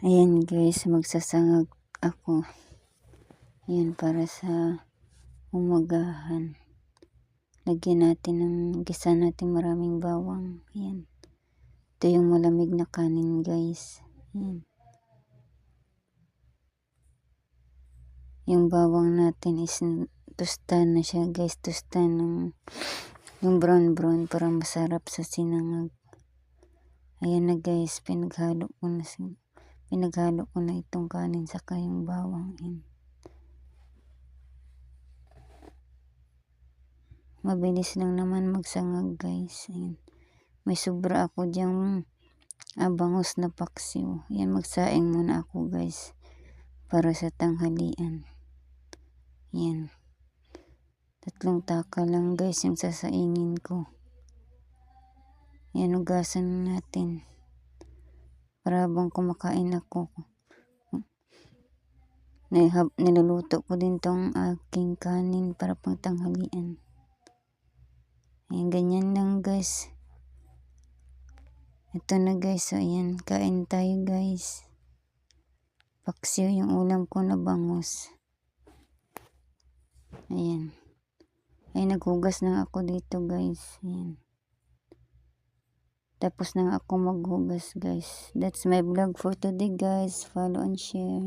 Ayan guys, magsasangag ako. Ayan, para sa umagahan. Lagyan natin ng gisa natin maraming bawang. Ayan. Ito yung malamig na kanin guys. Ayan. Yung bawang natin is tustan na siya guys. Tustan ng yung brown brown para masarap sa sinangag. Ayan na guys, pinaghalo ko na si pinaghalo ko na itong kanin saka yung bawang. Ayan. Mabilis lang naman magsangag guys. Ayan. May sobra ako diyang abangos na paksiw. Ayan, magsaing muna ako guys. Para sa tanghalian. Ayan. Tatlong taka lang guys yung sasaingin ko. Ayan, ugasan natin. Para habang kumakain ako. Niluluto ko din tong aking kanin para pang tanghalian. Ayan, ganyan lang guys. Ito na guys. So, ayan. Kain tayo guys. Paksiw yung ulam ko na bangus. Ayan. Ay, naghugas na ako dito guys. Ayan. Tapos na ako maghugas guys. That's my vlog for today guys. Follow and share.